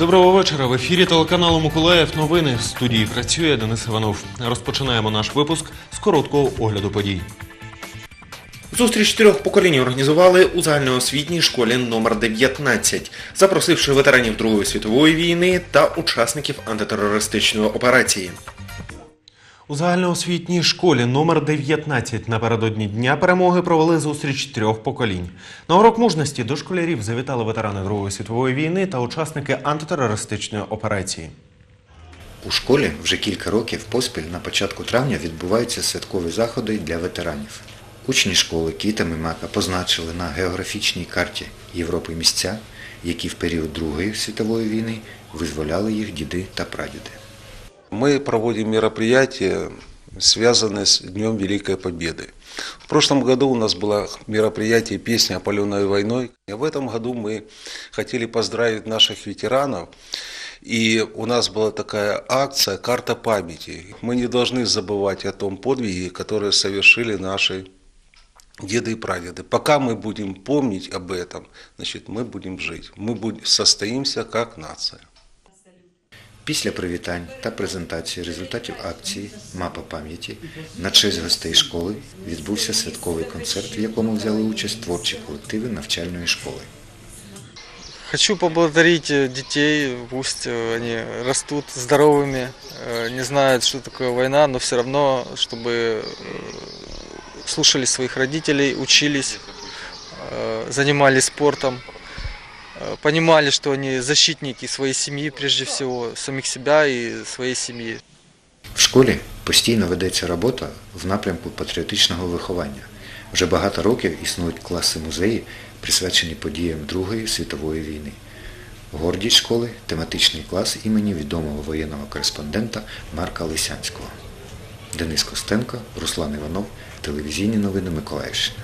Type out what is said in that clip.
Доброго вечора. В ефірі телеканалу Миколаїв. Новини в студії працює Денис Іванов. Розпочинаємо наш випуск з короткого огляду подій. Зустріч трьох поколінь організували у загальноосвітній школі номер 19, запросивши ветеранів Другої світової війни та учасників антитерористичної операції. У загальноосвітній школі номер 19 напередодні Дня перемоги провели зустріч трьох поколінь. На урок мужності до школярів завітали ветерани Другої світової війни та учасники антитерористичної операції. У школі вже кілька років поспіль на початку травня відбуваються святкові заходи для ветеранів. Учні школи квітами мака позначили на географічній карті Європи місця, які в період Другої світової війни визволяли їх діди та прадіди. Мы проводим мероприятия, связанные с Днем Великой Победы. В прошлом году у нас было мероприятие «Песня опаленной войной». В этом году мы хотели поздравить наших ветеранов. И у нас была такая акция «Карта памяти». Мы не должны забывать о том подвиге, который совершили наши деды и прадеды. Пока мы будем помнить об этом, значит, мы будем жить. Мы будем, состоимся как нация. Після привітань та презентації результатів акції Мапа пам'яті на честь гостей школи відбувся святковий концерт, в якому взяли участь творчі колективи навчальної школи. Хочу поблагодарить э, детей, пусть э, они растут здоровыми, э, не знают, что такое война, но все равно, чтобы э, слушали своих родителей, учились, э, занимались спортом, э, понимали, что они защитники своей семьи, прежде всего, самих себя и своей семьи. В школі постійно ведеться робота в напрямку патріотичного виховання. Вже багато років існують класи-музеї, присвячені подіям Другої світової війни. Гордість школи – тематичний клас імені відомого воєнного кореспондента Марка Лисянського. Денис Костенко, Руслан Іванов, телевізійні новини Миколаївщини.